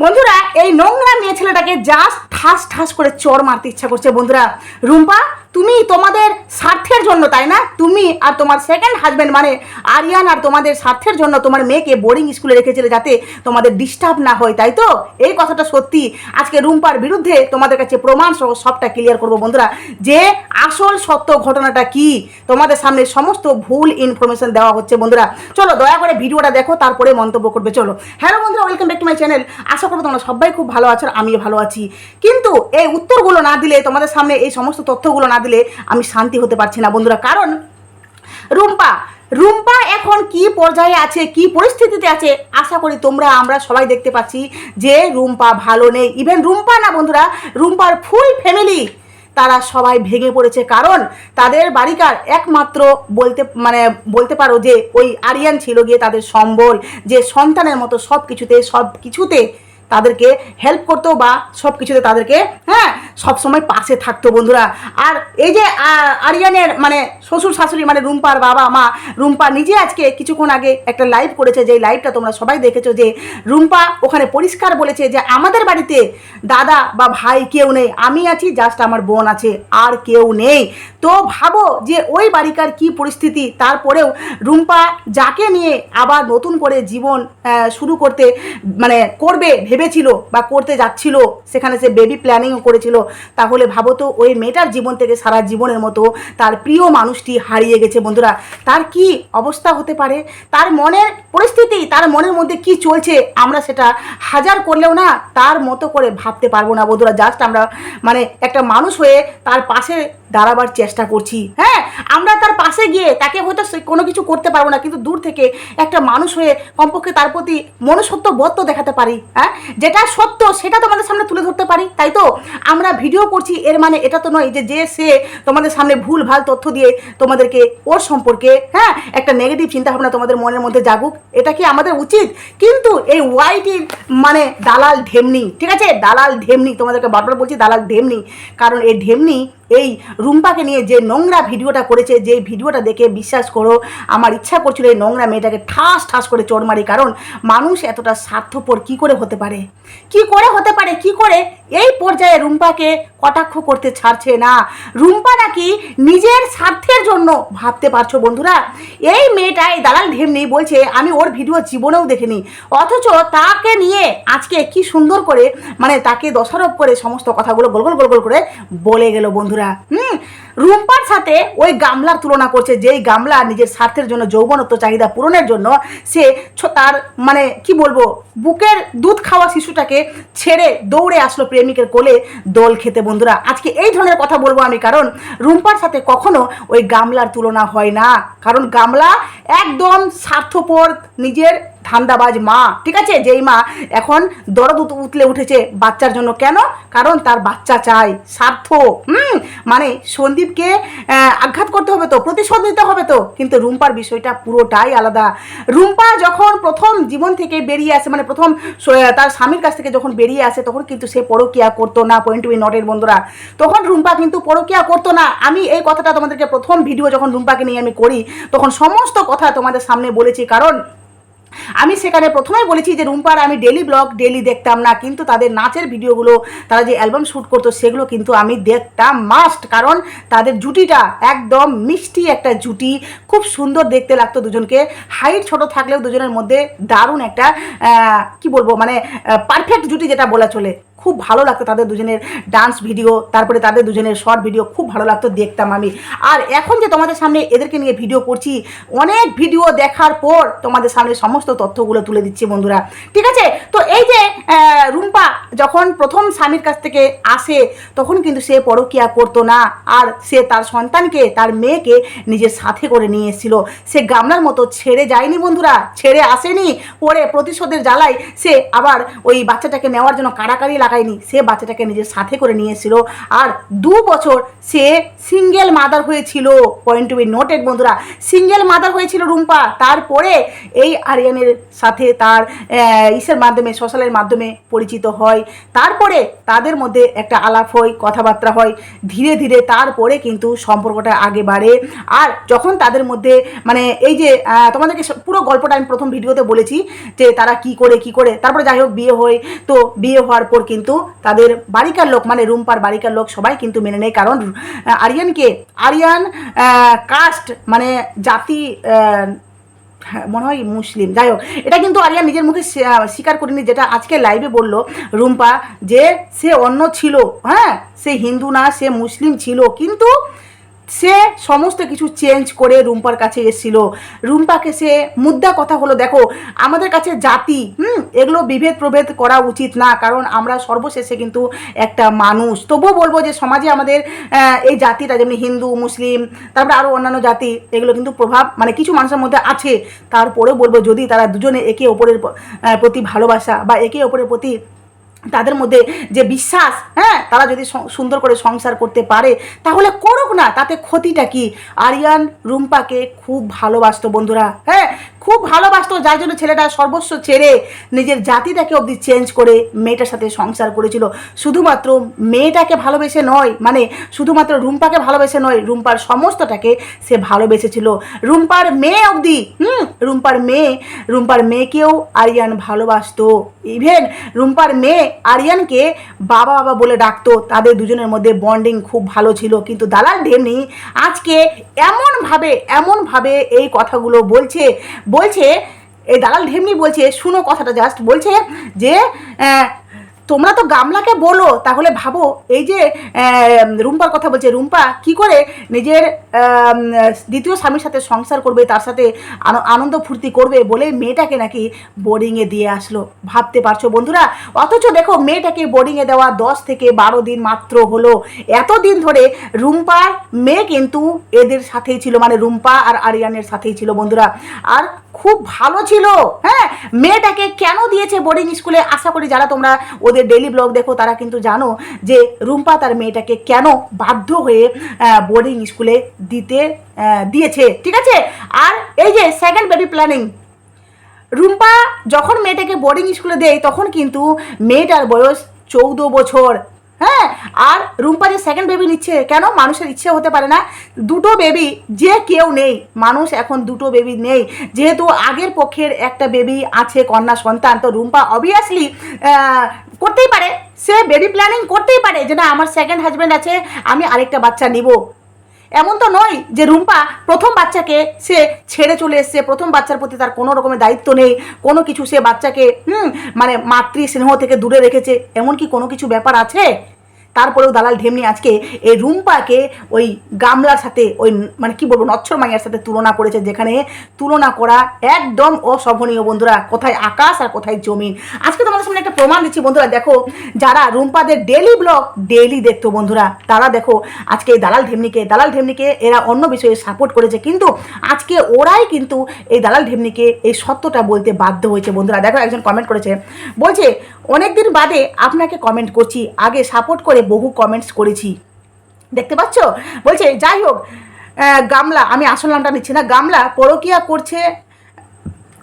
বন্ধুরা, এই নোংরা মেয়ে ছেলেটাকে জাস্ট ঠাস ঠাস করে চর মারতে ইচ্ছা করছে। বন্ধুরা, রুম্পা তুমি তোমাদের স্বার্থের জন্য, তাই না? তুমি আর তোমার সেকেন্ড হাজব্যান্ড মানে আরিয়ান আর তোমাদের স্বার্থের জন্য তোমার মেয়েকে বোর্ডিং স্কুলে রেখেছিলে যাতে তোমাদের ডিস্টার্ব না হয়, তাই তো? এই কথাটা সত্যি। আজকে রুম্পার বিরুদ্ধে তোমাদের কাছে প্রমাণ সহ সবটা ক্লিয়ার করব, বন্ধুরা। যে আসল সত্য ঘটনাটা কি? তোমাদের সামনে সমস্ত ভুল ইনফরমেশন দেওয়া হচ্ছে, বন্ধুরা। চলো, দয়া করে ভিডিওটা দেখো, তারপরে মন্তব্য করবে, চলো। হ্যালো, বন্ধুরা welcome back to my channel আশা করব তোমরা সবাই খুব ভালো আছো আর আমিও ভালো আছি। কিন্তু এই উত্তরগুলো না দিলে তোমাদের সামনে এই সমস্ত তথ্যগুলো না দিলে আমি শান্তি হতে পারছি না, বন্ধুরা। কারণ রুম্পা রুম্পা এখন কি পর্যায়ে আছে, কি পরিস্থিতিতে আছে, আশা করি তোমরা, আমরা সবাই দেখতে পাচ্ছি যে রুম্পা ভালো নেই। ইভেন রুম্পা না, বন্ধুরা, রুম্পার ফুল ফ্যামিলি তারা সবাই ভেঙে পড়েছে। কারণ তাদের বাড়িকার একমাত্র বলতে মানে বলতে পারো যে ওই আরিয়ান ছিল গিয়ে তাদের সম্বল, যে সন্তানের মতো সব কিছুতে সব কিছুতে তাদেরকে হেল্প করতো বা সব কিছুতে তাদেরকে হ্যাঁ সবসময় পাশে থাকতো বন্ধুরা। আর এই যে আরিয়ানের মানে শ্বশুর শাশুড়ি মানে রুম্পার বাবা মা, রুম্পা নিজে আজকে কিছুক্ষণ আগে একটা লাইভ করেছে যে লাইভটা তোমরা সবাই দেখেছ যে রুম্পা ওখানে পরিষ্কার বলেছে যে আমাদের বাড়িতে দাদা বা ভাই কেউ নেই, আমি আছি জাস্ট আমার বোন আছে, আর কেউ নেই। তো ভাবো যে ওই বাড়িকার কি পরিস্থিতি, তারপরেও রুম্পা যাকে নিয়ে আবার নতুন করে জীবন শুরু করতে মানে করবে, ভেবেছিল বা করতে যাচ্ছিল, সেখানে সে বেবি প্ল্যানিংও করেছিল তাহলে ভাবো তো, ওই মেয়েটার জীবন থেকে সারা জীবনের মতো তার প্রিয় মানুষটি হারিয়ে গেছে বন্ধুরা। তার কি অবস্থা হতে পারে? তার মনের পরিস্থিতি, তার মনের মধ্যে কি চলছে, আমরা সেটা হাজার করলেও না তার মতো করে ভাবতে পারব না বন্ধুরা। জাস্ট আমরা মানে একটা মানুষ হয়ে তার পাশে দাঁড়াবার চেষ্টা করছি। হ্যাঁ আমরা তার পাশে গিয়ে তাকে হয়তো কোনো কিছু করতে পারব না, কিন্তু দূর থেকে একটা মানুষ হয়ে কমপক্ষে তার প্রতি মনুষ্যত্ব বোধ তো দেখাতে পারি। হ্যাঁ যেটা সত্য সেটা তোমাদের সামনে তুলে ধরতে পারি, তাই তো? আমরা ভিডিও করছি, এর মানে এটা তো নয় যে যে সে তোমাদের সামনে ভুল, ভালো তথ্য দিয়ে তোমাদেরকে ওর সম্পর্কে হ্যাঁ একটা নেগেটিভ চিন্তাভাবনা তোমাদের মনের মধ্যে জাগুক, এটা কি আমাদের উচিত? কিন্তু এই ওয়াইটির মানে দালাল ঢেমনি, ঠিক আছে? দালাল ঢেমনি, তোমাদেরকে বারবার বলছি দালাল ঢেমনি, কারণ এই ঢেমনি এই রুম্পাকে নিয়ে যে নোংরা ভিডিওটা করেছে, যে ভিডিওটা দেখে বিশ্বাস করো, আমার ইচ্ছা করছিল এই নোংরা মেয়েটাকে ঠাস ঠাস করে চোর মারি, কারণ মানুষ এতটা স্বার্থপর কি করে হতে পারে? কি করে হতে পারে? কি করে? এই পর্যায়ে রুম্পাকে কটাক্ষ করতে ছাড়ছে না। রুম্পা নাকি নিজের স্বার্থের জন্য ভাবতে পারছ বন্ধুরা? এই মেয়েটা এই দালাল ঢেমনি বলছে, আমি ওর ভিডিও জীবনেও দেখিনি। অথচ তাকে নিয়ে আজকে কি সুন্দর করে মানে তাকে দোষারোপ করে সমস্ত কথাগুলো গোল গোল গোল গোল করে বলে গেল বন্ধুরা। হুম? রুম্পার সাথে ওই গামলার তুলনা করছে, যেই গামলা নিজের স্বার্থের জন্য, যৌবনত্ব, চাহিদা পূরণের জন্য, সে তার মানে কি বলব, বুকের দুধ খাওয়া শিশুটাকে ছেড়ে দৌড়ে আসলো প্রেমিকের কোলে দোল খেতে। বন্ধুরা, আজকে এই ধরনের কথা বলব আমি, কারণ রুম্পার সাথে কখনো ওই গামলার তুলনা হয় না। কারণ গামলা একদম স্বার্থপর, নিজের ধান্দাবাজ মা, ঠিক আছে? যেই মা এখন দরদ উত- উতলে উঠেছে বাচ্চার জন্য। কেন? কারণ তার বাচ্চা চাই স্বার্থ হুম? মানে সন্দীপকে আঘাত করতে হবে তো, প্রতিশোধ নিতে হবে তো। কিন্তু রুম্পার বিষয়টা পুরোটাই আলাদা। রুম্পা যখন প্রথম জীবন থেকে বেরিয়ে আসে মানে প্রথম তার স্বামীর কাছ থেকে যখন বেরিয়ে আসে, তখন কিন্তু সে পরকিয়া করতো না পয়েন্ট বি নটের বন্ধুরা। তখন রুম্পা কিন্তু পরকিয়া করতো না। আমি এই কথাটা তোমাদেরকে প্রথম ভিডিও যখন রুম্পাকে নিয়ে আমি করি, তখন সমস্ত কথা তোমাদের সামনে বলেছি। কারণ আমি সেখানে প্রথমেই বলেছি যে রুম্পার আমি ডেলি ব্লগ ডেলি দেখতাম না, কিন্তু তাদের নাচের ভিডিওগুলো, তারা যে অ্যালবাম শ্যুট করতো, সেগুলো কিন্তু আমি দেখতাম মাস্ট কারণ তাদের জুটিটা একদম মিষ্টি একটা জুটি, খুব সুন্দর দেখতে লাগতো দুজনকে। হাইট ছোট থাকলেও দুজনের মধ্যে দারুণ একটা কি বলব মানে পারফেক্ট জুটি যেটা বলা চলে। খুব ভালো লাগতো তাদের দুজনের ডান্স ভিডিও তারপরে তাদের দুজনের শর্ট ভিডিও খুব ভালো লাগতো দেখতাম আমি। আর এখন যে তোমাদের সামনে এদেরকে নিয়ে ভিডিও করছি, অনেক ভিডিও দেখার পর তোমাদের সামনে সমস্ত তথ্যগুলো তুলে দিচ্ছি বন্ধুরা। ঠিক আছে? তো এই যে রুম্পা যখন প্রথম স্বামীর কাছ থেকে আসে, তখন কিন্তু সে পরকিয়া করতো না। আর সে তার সন্তানকে, তার মেয়েকে নিজের সাথে করে নিয়ে এসেছিল। সে গামলার মতো ছেড়ে যায়নি বন্ধুরা, ছেড়ে আসেনি। পরে প্রতিশোধের জ্বালায় সে আবার ওই বাচ্চাটাকে নেওয়ার জন্য কাড়াকাড়ি লাগায়নি। সে বাচ্চাটাকে নিজের সাথে করে নিয়ে এসেছিল। আর দু বছর সে সিঙ্গেল মাদার হয়েছিল। পয়েন্ট টু বি নোটেড বন্ধুরা। সিঙ্গেল মাদার হয়েছিল রুম্পা। তারপরে এই আরিয়ানের সাথে তার ইসের মাধ্যমে সোশ্যালের মাধ্যমে পরিচিত হয়। তারপরে তাদের মধ্যে একটা আলাপ হয়, কথাবার্তা হয়। ধীরে ধীরে তারপরে কিন্তু সম্পর্কটা আগে বাড়ে। আর যখন তাদের মধ্যে মানে এই যে তোমাদেরকে পুরো গল্পটা আমি প্রথম ভিডিওতে বলেছি যে তারা কি করে কি করে। তারপরে যাই হোক, বিয়ে হয়। তো বিয়ে হওয়ার পর কিন্তু তাদের বাড়িকার লোক মানে রুম্পার বাড়িকার লোক সবাই কিন্তু মেনে নেয়। কারণ আরিয়ানকে, আরিয়ান কাস্ট মানে জাতি মনে হয় মুসলিম। যাই হোক, এটা কিন্তু আরিয়া নিজের মুখে স্বীকার করিনি, যেটা আজকে লাইভে বলল রুম্পা, যে সে অন্য ছিল হ্যাঁ? সে হিন্দু না, সে মুসলিম ছিল, কিন্তু সে সমস্ত কিছু চেঞ্জ করে রুম্পার কাছে এসেছিল। রুম্পাকে সে মুদ্রা কথা হলো, দেখো, আমাদের কাছে জাতি, হুম, এগুলো বিভেদ প্রভেদ করা উচিত না, কারণ আমরা সর্বশেষে কিন্তু একটা মানুষ। তবুও বলব যে সমাজে আমাদের এই জাতিটা, যেমনি হিন্দু, মুসলিম, তারপরে আরও অন্যান্য জাতি, এগুলো কিন্তু প্রভাব মানে কিছু মানুষের মধ্যে আছে। তারপরেও বলব, যদি তারা দুজনে একে অপরের প্রতি ভালোবাসা বা একে অপরের প্রতি তাদের মধ্যে যে বিশ্বাস হ্যাঁ তারা যদি সুন্দর করে সংসার করতে পারে, তাহলে করুক না, তাতে ক্ষতিটা কি? আরিয়ান, রুম্পাকে খুব ভালোবাসত বন্ধুরা হ্যাঁ খুব ভালোবাসতো, যার জন্য ছেলেটা সর্বস্ব ছেড়ে নিজের জাতিটাকে অবধি চেঞ্জ করে মেয়েটার সাথে সংসার করেছিল। শুধুমাত্র মেয়েটাকে ভালোবেসে নয় মানে শুধুমাত্র রুম্পাকে ভালোবেসে নয়, রুম্পার সমস্তটাকে সে ভালোবেসেছিল। রুম্পার মেয়ে অবধি, হুম, রুম্পার মেয়ে, রুম্পার মেয়েকেও আরিয়ান ভালোবাসতো। ইভেন রুম্পার মেয়ে আরিয়ানকে বাবা বাবা বলে ডাকতো, তাদের দুজনের মধ্যে বন্ডিং খুব ভালো ছিল। কিন্তু দালাল ঢেমনি আজকে এমনভাবে এমনভাবে এই কথাগুলো বলছে বলছে এই দালাল ঢেমনি বলছে শুনো কথাটা জাস্ট বলছে যে তোমরা তো গামলাকে বলো, তাহলে ভাবো, এই যে রুম্পার কথা বলছে, রুম্পা, কি করে নিজের দ্বিতীয় স্বামীর সাথে সংসার করবে, তার সাথে আনন্দ ফুর্তি করবে বলে মেয়েটাকে নাকি বোর্ডিংয়ে দিয়ে আসলো? ভাবতে পারছ বন্ধুরা? অথচ দেখো, মেয়েটাকে বোর্ডিংয়ে দেওয়া দশ থেকে বারো দিন মাত্র হলো। এতদিন ধরে রুম্পার মেয়ে কিন্তু এদের সাথেই ছিল মানে রুম্পা আর আরিয়ানের সাথেই ছিল বন্ধুরা। আর খুব ভালো ছিল হ্যাঁ? মেয়েটাকে কেন দিয়েছে বোর্ডিং স্কুলে আশা করি যারা তোমরা ওদের ডেলি ব্লগ দেখো, তারা কিন্তু জানো যে রুম্পা তার মেয়েটাকে কেন বাধ্য হয়ে বোর্ডিং স্কুলে দিতে দিয়েছে, ঠিক আছে? আর এই যে সেকেন্ড বেবি প্ল্যানিং রুম্পা যখন মেয়েটাকে বোর্ডিং স্কুলে দেয়, তখন কিন্তু মেয়েটার বয়স চৌদ্দ বছর হ্যাঁ? আর রুম্পা যে সেকেন্ড বেবি নিচ্ছে, কেন? মানুষের ইচ্ছে হতে পারে না। দুটো বেবি যে কেউ নেই, মানুষ এখন দুটো বেবি নেই। যেহেতু আগের পক্ষের একটা বেবি আছে কন্যা সন্তান, তো রুম্পা অবভিয়াসলি করতেই পারে। সে বেবি প্ল্যানিং করতেই পারে যে না, আমার সেকেন্ড হাজব্যান্ড আছে, আমি আরেকটা বাচ্চা নিব। এমন তো নয় যে রুম্পা প্রথম বাচ্চাকে সে ছেড়ে চলে এসছে, প্রথম বাচ্চার প্রতি তার কোনো রকমের দায়িত্ব নেই, কোনো কিছু সে বাচ্চাকে, হুম মানে মাতৃ স্নেহ থেকে দূরে রেখেছে। এমন কি কোনো কিছু ব্যাপার আছে? তারপরেও দালাল ঢেমনি আজকে এই রুম্পাকে ওই গামলার সাথে, ওই মানে কি বলব, নচ্ছর মাইয়ার সাথে তুলনা করেছে, যেখানে তুলনা করা একদম অশোভনীয় বন্ধুরা। কোথায় আকাশ আর কোথায় জমিন। আজকে তোমাদের সামনে একটা প্রমাণ দিচ্ছি বন্ধুরা, দেখো, যারা রুম্পাদের ডেলি ব্লগ ডেলি দেখতো বন্ধুরা, তারা দেখো, আজকে এই দালাল ঢেমনিকে দালাল ঢেমনিকে এরা অন্য বিষয়ে সাপোর্ট করেছে, কিন্তু আজকে ওরাই কিন্তু এই দালাল ঢেমনিকে এই সত্যটা বলতে বাধ্য হয়েছে বন্ধুরা। দেখো, একজন কমেন্ট করেছে, বলছে, অনেকদিন বাদে আপনাকে কমেন্ট করছি, আগে সাপোর্ট করে বহু কমেন্টস করেছি। দেখতে পাচ্ছ? বলছে, যাই হোক গামলা, আমি আসল নামটা নিচ্ছি না, গামলা পরকিয়া করছে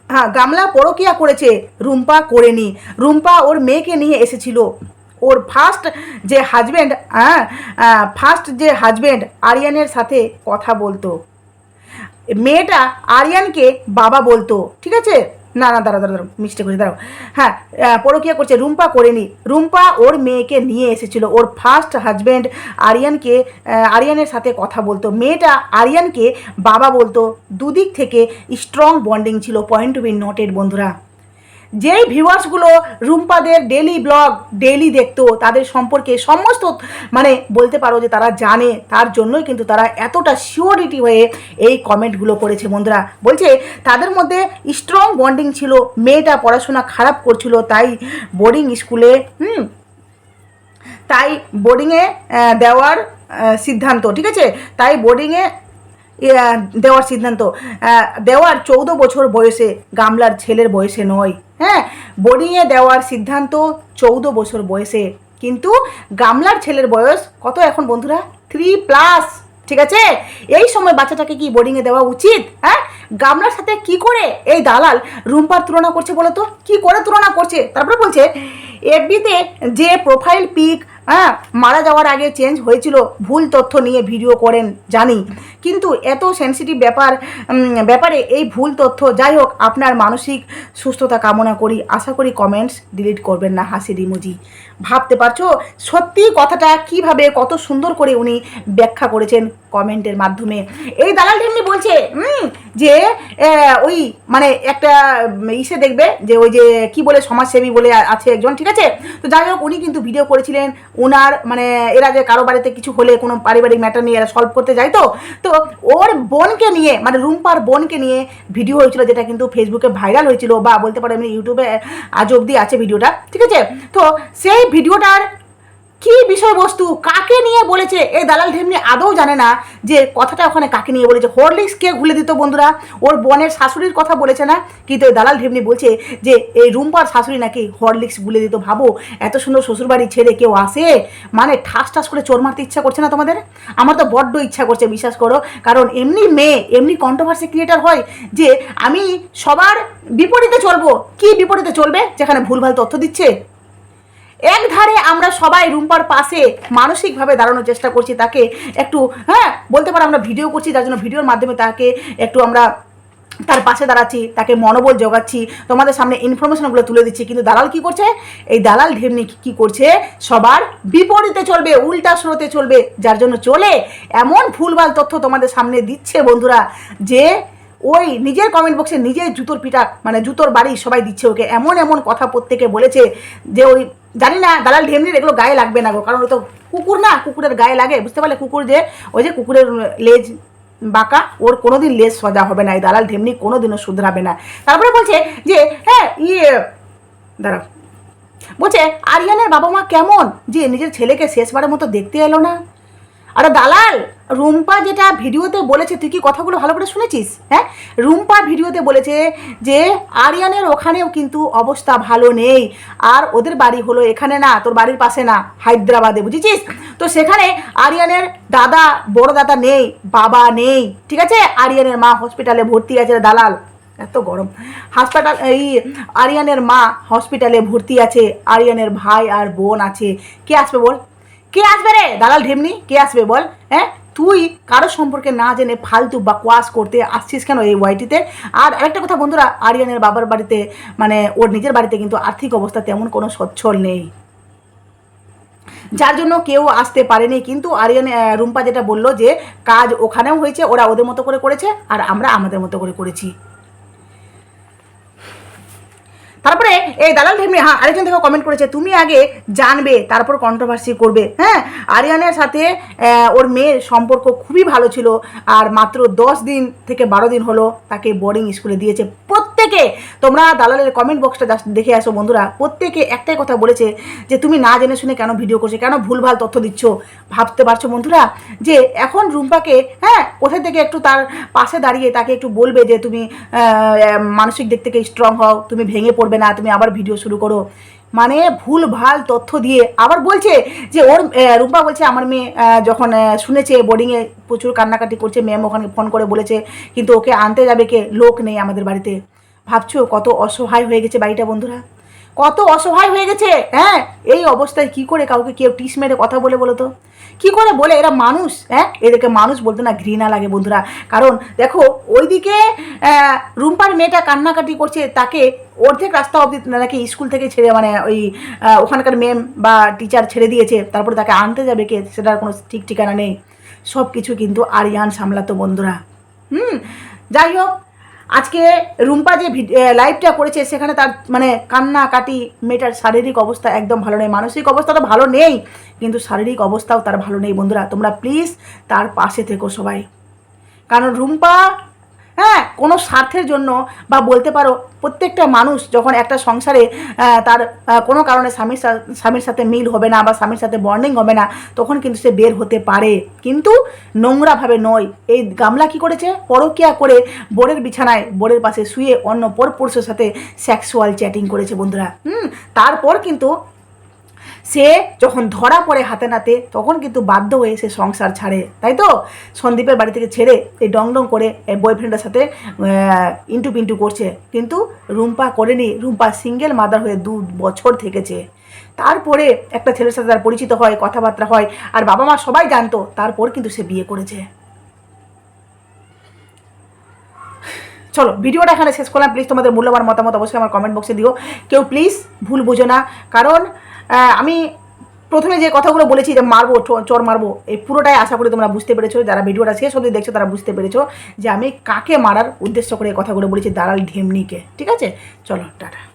হ্যাঁ গামলা পরকিয়া করেছে, রুম্পা করেনি। রুম্পা ওর মেয়েকে নিয়ে এসেছিল। ওর ফার্স্ট যে হাজব্যান্ড হ্যাঁ ফার্স্ট যে হাজব্যান্ড আরিয়ানের সাথে কথা বলতো। মেয়েটা আরিয়ানকে বাবা বলতো, ঠিক আছে? না না দাঁড়া দাঁড়া দাঁড়া মিস্টেক হয়েছে দাঁড়াও। হ্যাঁ পরকিয়া পরকীয়া করছে, রুম্পা করেনি রুম্পা ওর মেয়েকে নিয়ে এসেছিল, ওর ফার্স্ট হাজব্যান্ড আরিয়ানকে আরিয়ানের সাথে কথা বলতো। মেয়েটা আরিয়ানকে বাবা বলতো। দুদিক থেকে স্ট্রং বন্ডিং ছিল পয়েন্ট টু বি নটেড বন্ধুরা। যেই ভিউয়ার্সগুলো রুম্পাদের ডেলি ব্লগ ডেলি দেখতো, তাদের সম্পর্কে সমস্ত মানে বলতে পারো যে তারা জানে, তার জন্যই কিন্তু তারা এতটা শিওরিটি হয়ে এই কমেন্টগুলো করেছে বন্ধুরা। বলছে, তাদের মধ্যে স্ট্রং বন্ডিং ছিল, মেয়েটা পড়াশোনা খারাপ করছিল, তাই বোর্ডিং স্কুলে হুম, তাই বোর্ডিংয়ে দেওয়ার সিদ্ধান্ত, ঠিক আছে? তাই বোর্ডিংয়ে দেওয়ার সিদ্ধান্ত। দেওয়ার চৌদ্দ বছর বয়সে গামলার ছেলের বয়সে নয়। হ্যাঁ বোর্ডিংয়ে দেওয়ার সিদ্ধান্ত চৌদ্দ বছর বয়সে। কিন্তু গামলার ছেলের বয়স কত এখন বন্ধুরা? থ্রি প্লাস ঠিক আছে? এই সময় বাচ্চাটাকে কি বোর্ডিংয়ে দেওয়া উচিত? হ্যাঁ গামলার সাথে কি করে? এই দালাল রুম্পার তুলনা করছে বলো তো? কি করে তুলনা করছে? তারপরে বলছে, এফবিতে যে প্রোফাইল পিক হ্যাঁ মারা যাওয়ার আগে চেঞ্জ হয়েছিল, ভুল তথ্য নিয়ে ভিডিও করেন, জানি। কিন্তু এত সেন্সিটিভ ব্যাপার ব্যাপারে এই ভুল তথ্য, যাই হোক, আপনার মানসিক সুস্থতা কামনা করি। আশা করি কমেন্টস ডিলিট করবেন না, হাসির ইমোজি ভাবতে পারছ? সত্যি কথাটা কীভাবে কত সুন্দর করে উনি ব্যাখ্যা করেছেন কমেন্টের মাধ্যমে। এই দালাল ঢেমনি বলছে যে ওই মানে একটা ইসে দেখবে যে, ওই যে, কি বলে, সমাজসেবী বলে আছে একজন, ঠিক আছে? তো যাই হোক, উনি কিন্তু ভিডিও করেছিলেন। ওনার মানে এরা যে কারও বাড়িতে কিছু হলে কোনো পারিবারিক ম্যাটার নিয়ে এরা সলভ করতে যায় তো? তো ওর বোনকে নিয়ে মানে রুম্পার বোনকে নিয়ে ভিডিও হয়েছিল, যেটা কিন্তু ফেসবুকে ভাইরাল হয়েছিল বা বলতে পারো এমনি ইউটিউবে আজ অবধি আছে ভিডিওটা ঠিক আছে? তো সেই ভিডিওটার কি বিষয়বস্তু? কাকে নিয়ে বলেছে? এই দালাল ঢেমনি আদৌ জানে না যে কথাটা ওখানে কাকে নিয়ে বলেছে। হরলিক্স কে ঘুলে দিত বন্ধুরা? ওর বোনের শাশুড়ির কথা বলেছে না? কিন্তু এই দালাল ঢেমনি বলছে যে, এই রুম্পার শাশুড়ি নাকি হরলিক্স গুলে দিত, ভাবো? এত সুন্দর শ্বশুরবাড়ি ছেড়ে কেউ আসে? মানে ঠাস ঠাস করে চোর মারতে ইচ্ছা করছে না তোমাদের? আমার তো বড্ড ইচ্ছা করছে, বিশ্বাস করো। কারণ এমনি মেয়ে, এমনি কন্ট্রোভার্সি ক্রিয়েটার হয় যে, আমি সবার বিপরীতে চলবো। কি বিপরীতে চলবে? যেখানে ভুলভাল তথ্য দিচ্ছে? এক ধারে আমরা সবাই রুম্পার পাশে মানসিকভাবে দাঁড়ানোর চেষ্টা করছি তাকে একটু হ্যাঁ বলতে পারো আমরা ভিডিও করছি যার জন্য ভিডিওর মাধ্যমে তাকে একটু আমরা তার পাশে দাঁড়াচ্ছি, তাকে মনোবল জোগাচ্ছি। তোমাদের সামনে ইনফরমেশনগুলো তুলে দিচ্ছি, কিন্তু দালাল কি করছে? এই দালাল ঢেমনি কি করছে? সবার বিপরীতে চলবে, উল্টা স্রোতে চলবে, যার জন্য চলে এমন ভুলভাল তথ্য তোমাদের সামনে দিচ্ছে বন্ধুরা যে ওই নিজের কমেন্ট বক্সে নিজের জুতোর পিটা মানে জুতোর বাড়ি সবাই দিচ্ছে ওকে। এমন এমন কথা প্রত্যেকে বলেছে যে ওই জানি না দালাল ঢেমনির এগুলো গায়ে লাগবে না গো, কারণ ও তো কুকুর না, কুকুরের গায়ে লাগে, বুঝতে পারলে কুকুর যে, ওই যে কুকুরের লেজ বাঁকা, ওর কোনোদিন লেজ সজা হবে না, এই দালাল ঢেমনি কোনোদিনও শুধরাবে না। তারপরে বলছে যে হ্যাঁ ইয়ে দাঁড়া বলছে, আরিয়ানের বাবা মা কেমন? যে নিজের ছেলেকে শেষবারের মতো দেখতে এলো না। আরে দালাল, রুম্পা যেটা ভিডিওতে বলেছে, তুই কি কথাগুলো ভালো করে শুনেছিস? হ্যাঁ? রুম্পা ভিডিওতে বলেছে যে, আরিয়ানের ওখানেও কিন্তু অবস্থা ভালো নেই। আর ওদের বাড়ি হলো এখানে না, তোর বাড়ির পাশে না, হায়দ্রাবাদে, বুঝেছিস? তো সেখানে আরিয়ানের দাদা, বড় দাদা নেই, বাবা নেই, ঠিক আছে? আরিয়ানের মা হসপিটালে ভর্তি আছে দালাল। এত গরম। হাসপাতাল, এই আরিয়ানের মা হসপিটালে ভর্তি আছে, আরিয়ানের ভাই আর বোন আছে। কে আসবে বল? কে আসবে রে? দালাল ঢেমনি, কে আসবে বল? হ্যাঁ? তুই কারও সম্পর্কে না জেনে ফালতু বা কোয়াস করতে আসছিস কেন এই ওয়াইটিতে? আর আরেকটা কথা বন্ধুরা, আরিয়ানের বাবার বাড়িতে মানে ওর নিজের বাড়িতে কিন্তু আর্থিক অবস্থা তেমন কোনো সচ্ছল নেই। যার জন্য কেউ আসতে পারেনি, কিন্তু আরিয়ান রুম্পা যেটা বলল যে, কাজ ওখানেও হয়েছে, ওরা ওদের মতো করে করেছে, আর আমরা আমাদের মতো করে করেছি। তারপরে, এই দালাল ঢেমনি হ্যাঁ আরেকজন দেখো কমেন্ট করেছে, তুমি আগে জানবে, তারপর কন্ট্রোভার্সি করবে। হ্যাঁ আরিয়ানের সাথে ওর মেয়ের সম্পর্ক খুবই ভালো ছিল, আর মাত্র দশ দিন থেকে বারো দিন হলো তাকে বোর্ডিং স্কুলে দিয়েছে। প্রত্যেকে তোমরা দালালের কমেন্ট বক্সটা দেখে আসো বন্ধুরা। প্রত্যেকে একটাই কথা বলেছে যে, তুমি না জেনে শুনে কেন ভিডিও করছ? কেন ভুলভাল তথ্য দিচ্ছ? ভাবতে পারছ বন্ধুরা? যে, এখন রুম্পাকে হ্যাঁ কোথায় থেকে একটু তার পাশে দাঁড়িয়ে তাকে একটু বলবে যে, তুমি মানসিক দিক থেকে স্ট্রং হও, তুমি ভেঙে পড়বে না, তুমি আবার ভিডিও শুরু করো। মানে ভুল ভালো তথ্য দিয়ে আবার বলছে যে, ওর রুম্পা বলছে আমার মেয়ে যখন শুনেছে বোর্ডিংয়ে প্রচুর কান্নাকাটি করছে ম্যাম ওখানে ফোন করে বলেছে, কিন্তু ওকে আনতে যাবে কে? লোক নেই আমাদের বাড়িতে। ভাবছ কত অসহায় হয়ে গেছে বাড়িটা বন্ধুরা? কত অসহায় হয়ে গেছে? হ্যাঁ এই অবস্থায় কি করে কাউকে কেউ টিস মেরে কথা বলে বলো তো? কি করে বলে? এরা মানুষ হ্যাঁ? এদেরকে মানুষ বলতে না ঘৃণা লাগে বন্ধুরা। কারণ দেখো, ওইদিকে রুম্পার মেয়েটা কান্নাকাটি করছে, তাকে অর্ধেক রাস্তা অবধি নাকি স্কুল থেকে ছেড়ে মানে ওই ওখানকার ম্যাম বা টিচার ছেড়ে দিয়েছে। তারপরে তাকে আনতে যাবে কে? সেটার কোনো ঠিক ঠিকানা নেই। সব কিছু কিন্তু আরিয়ান সামলাতো বন্ধুরা। হুম, যাই হোক আজকে রুম্পা যে লাইভটা করেছে, সেখানে তার মানে কান্না, কাটি, মেয়েটার শারীরিক অবস্থা একদম ভালো নেই। মানসিক অবস্থা তো ভালো নেই, কিন্তু শারীরিক অবস্থাও তার ভালো নেই। বন্ধুরা, তোমরা প্লিজ তার পাশে থেকো সবাই। কারণ রুম্পা হ্যাঁ কোনো স্বার্থের জন্য বা বলতে পারো প্রত্যেকটা মানুষ যখন একটা সংসারে তার কোনো কারণে স্বামীর স্বামীর সাথে মিল হবে না বা স্বামীর সাথে বন্ডিং হবে না, তখন কিন্তু সে বের হতে পারে। কিন্তু নোংরাভাবে নয়। এই গামলা কি করেছে? পরকিয়া করে বোরের বিছানায় বোরের পাশে শুয়ে অন্য পর পুরুষের সাথে সেক্সুয়াল চ্যাটিং করেছে বন্ধুরা। হুম, তারপর কিন্তু সে যখন ধরা পড়ে হাতে নাতে, তখন কিন্তু বাধ্য হয়ে সে সংসার ছাড়ে। তাই তো? সন্দীপের বাড়ি থেকে ছেড়ে এই ডং ডং করে বয়ফ্রেন্ডের সাথে ইন্টু পিন্টু করছে। কিন্তু রুম্পা করেনি। রুম্পা সিঙ্গেল মাদার হয়ে দু বছর থেকেছে। তারপরে একটা ছেলের সাথে তার পরিচিত হয়, কথাবার্তা হয়, আর বাবা মা সবাই জানতো, তারপর কিন্তু সে বিয়ে করেছে। চলো, ভিডিওটা এখানে শেষ করলাম। প্লিজ তোমাদের মূল্যবান মতামত অবশ্যই আমার কমেন্ট বক্সে দিও। কেউ প্লিজ ভুল বুঝো না। কারণ আমি প্রথমে যে কথাগুলো বলেছি যে মারবো চোর মারবো, এই পুরোটাই আশা করি তোমরা বুঝতে পেরেছ, যারা ভিডিওটা শেষ অবধি দেখছ তারা বুঝতে পেরেছ যে আমি কাকে মারার উদ্দেশ্য করে কথাগুলো বলেছি দালাল ঢেমনিকে, ঠিক আছে? চলো, টাটা।